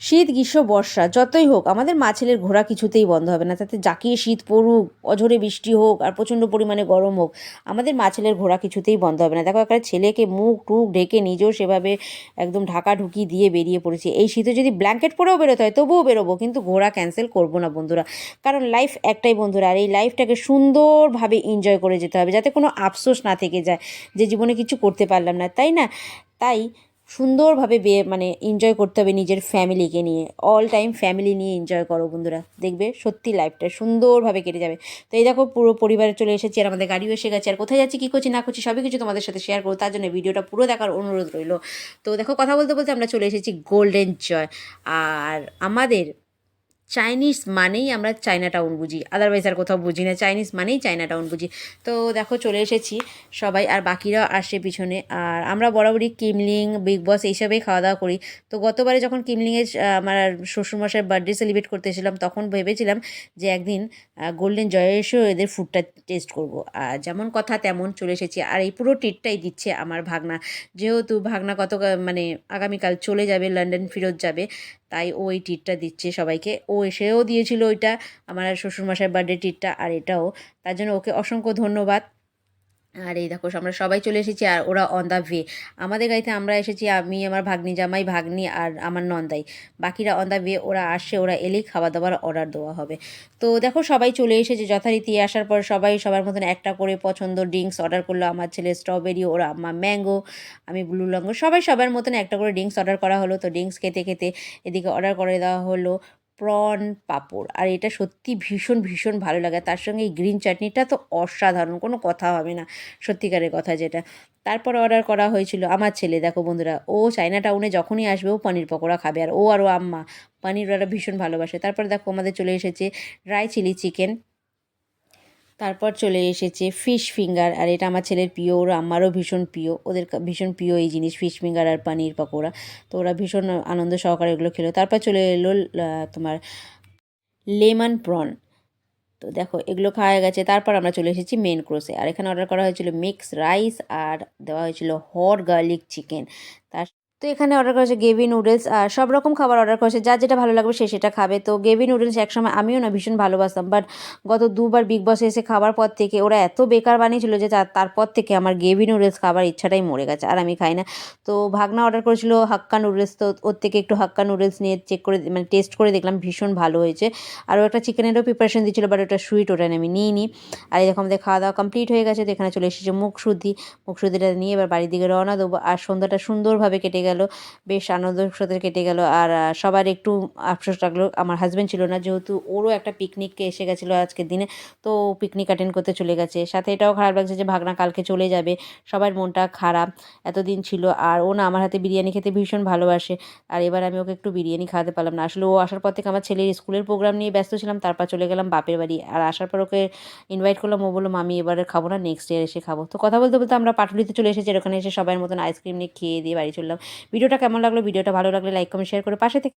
শীত, গ্রীষ্ম, বর্ষা, যতই হোক, আমাদের মা ছেলের ঘোরা কিছুতেই বন্ধ হবে না। তাতে জাকিয়ে শীত পড়ুক, অঝোরে বৃষ্টি হোক, আর প্রচণ্ড পরিমাণে গরম হোক, আমাদের মা ছেলের ঘোরা কিছুতেই বন্ধ হবে না। দেখো একটা ছেলেকে মুখ টুক ঢেকে নিজেও সেভাবে একদম ঢাকা ঢুকি দিয়ে বেরিয়ে পড়েছে। এই শীতে যদি ব্ল্যাঙ্কেট পরেও বেরোতে হয়, তবুও বেরোবো, কিন্তু ঘোরা ক্যান্সেল করব না, বন্ধুরা। কারণ লাইফ একটাই, বন্ধুরা, আর এই লাইফটাকে সুন্দরভাবে এনজয় করে যেতে হবে, যাতে কোনো আফসোস না থেকে যায় যে জীবনে কিছু করতে পারলাম না, তাই না? তাই সুন্দরভাবে বে মানে এনজয় করতে হবে নিজের ফ্যামিলিকে নিয়ে। অল টাইম ফ্যামিলি নিয়ে এনজয় করো বন্ধুরা। দেখবে সত্যি লাইফটা সুন্দরভাবে কেটে যাবে। তো এই দেখো পুরো পরিবারে চলে এসেছি আর আমাদের গাড়িও এসে গেছে। আর কোথায় যাচ্ছি, কী করছি, না করছি, সবই কিছু তোমাদের সাথে শেয়ার করো তার জন্য ভিডিওটা পুরো দেখার অনুরোধ রইল। তো দেখো কথা বলতে বলতে আমরা চলে এসেছি গোল্ডেন জয় আর আমাদের চাইনিজ মানেই আমরা চায়না টাউন বুঝি। আদারওয়াইজ আর কোথাও বুঝি না। চাইনিজ মানেই চায়না টাউন বুঝি। তো দেখো চলে এসেছি সবাই, আর বাকিরাও আসে পিছনে। আর আমরা বরাবরই কিমলিং বিগ বস এইসবেই খাওয়া দাওয়া করি। তো গতবারে যখন কিমলিংয়ে আমার শ্বশুরমশাইয়ের বার্থডে সেলিব্রেট করতে এসেছিলাম, তখন ভেবেছিলাম যে একদিন গোল্ডেন জয়ে এসেও এদের ফুডটা টেস্ট করব। আর যেমন কথা তেমন চলে এসেছি। আর এই পুরো ট্রিটটাই দিচ্ছে আমার ভাগনা। যেহেতু ভাগনা কত মানে আগামীকাল চলে যাবে লন্ডন ফেরত যাবে তাই ও এই টিটটা দিচ্ছে সবাইকে। ও এসেও দিয়েছিল ওইটা, আমার শ্বশুরমশাই বার্থডে টিটটা আর এটাও। তার জন্য ওকে অসংখ্য ধন্যবাদ। আর এই দেখো, আমরা সবাই চলে এসেছি আর ওরা অন দ্য ওয়ে আমাদের গাড়িতে আমরা এসেছি, আমি, আমার ভাগ্নি, জামাই, ভাগ্নি আর আমার নন্দাই। বাকিরা অন দ্য ওয়ে ওরা আসে ওরা এলেই খাওয়া দাওয়ার অর্ডার দেওয়া হবে। তো দেখো, সবাই চলে এসেছে যথারীতি। আসার পর সবাই সবার মতন একটা করে পছন্দ ড্রিঙ্কস অর্ডার করল। আমার ছেলে স্ট্রবেরি ওরা আমার ম্যাঙ্গো আমি ব্লু লঙ্গো সবাই সবার মতন একটা করে ড্রিঙ্কস অর্ডার করা হলো। তো ড্রিঙ্কস খেতে খেতে এদিকে অর্ডার করে দেওয়া হলো। প্রন, পাঁপড়। আর এটা সত্যি ভীষণ ভীষণ ভালো লাগে। তার সঙ্গে এই গ্রিন চাটনিটা তো অসাধারণ, কোনো কথা হবে না। সত্যিকারের কথা যেটা। তারপর অর্ডার করা হয়েছিল আমার ছেলে। দেখো বন্ধুরা, ও চায়না টাউনে যখনই আসবে, ও পনির পকোড়া খাবে। আর ও আর ও আম্মা, পনির ওরা ভীষণ ভালোবাসে। তারপর দেখো আমাদের চলে এসেছে ড্রাই চিলি চিকেন তারপর চলে এসেছে ফিশ ফিঙ্গার আর এটা আমার ছেলের প্রিয়, ওরা আমারও ভীষণ প্রিয়। ওদের ভীষণ প্রিয় এই জিনিস ফিশ ফিঙ্গার আর পানির পকোড়া। তো ওরা ভীষণ আনন্দ সহকারে এগুলো খেলো। তারপর চলে এলো তোমার লেমন প্রন। তো দেখো, এগুলো খাওয়া গেছে। তারপর আমরা চলে এসেছি মেন ক্রোসে আর এখানে অর্ডার করা হয়েছিল মিক্স রাইস আর দেওয়া হয়েছিল হট গার্লিক চিকেন তার তো এখানে অর্ডার করেছে গেভি নুডলস আর সব রকম খাবার অর্ডার করেছে যার যেটা ভালো লাগবে সে সেটা খাবে। তো গেভি নুডলস একসময় আমিও না ভীষণ ভালোবাসতাম বাট গত দুবার বিগ বসে এসে খাবার পর থেকে ওরা এত বেকার বানিয়েছিল যে তারপর থেকে আমার গেভি নুডলস খাবার ইচ্ছাটাই মরে গেছে, আর আমি খাই না। তো ভাগনা অর্ডার করেছিল হাক্কা নুডলস তো ওর থেকে একটু হাক্কা নুডলস নিয়ে চেক করে মানে টেস্ট করে দেখলাম ভীষণ ভালো হয়েছে। আর ও একটা চিকেনেরও প্রিপারেশন দিচ্ছিল বাট ওটা সুইট ওটা আমি নিই নি আর এরকম আমাদের খাওয়া দাওয়া কমপ্লিট হয়ে গেছে, তো এখানে চলে এসেছে মুখ শুদ্ধি মুখ শুদ্ধিটা নিয়ে এবার বাড়ির দিকে রওনা দেবো। আর সন্ধ্যাটা সুন্দরভাবে কেটে গেল, বেশ আনন্দের সাথে কেটে গেল। আর সবার একটু আফসোস লাগল, আমার হাজব্যান্ড ছিল না, যেহেতু ওরও একটা পিকনিককে এসে গেছিল আজকের দিনে, তো পিকনিক অ্যাটেন্ড করতে চলে গেছে। সাথে এটাও খারাপ লাগছে যে ভাগনা কালকে চলে যাবে, সবার মনটা খারাপ, এতদিন ছিল। আর ও না, আমার হাতে বিরিয়ানি খেতে ভীষণ ভালোবাসে। আর এবার আমি ওকে একটু বিরিয়ানি খাওয়াতে পারলাম না। আসলে ও আসার পর থেকে আমার ছেলের স্কুলের প্রোগ্রাম নিয়ে ব্যস্ত ছিলাম, তারপর চলে গেলাম বাপের বাড়ি। আর আসার পর ওকে ইনভাইট করলাম, ও বলল আমি এবারে খাব না নেক্সট ইয়ার এসে খাব। তো কথা বলতে বলতে আমরা পাটুলিতে চলে এসেছি ওখানে এসে সবার মতন আইসক্রিম নিয়ে খেয়ে দিয়ে বাড়ি চললাম। ভিডিওটা কেমন লাগল ভিডিওটা ভালো লাগলে লাইক কমেন্ট শেয়ার করে পাশে থেকে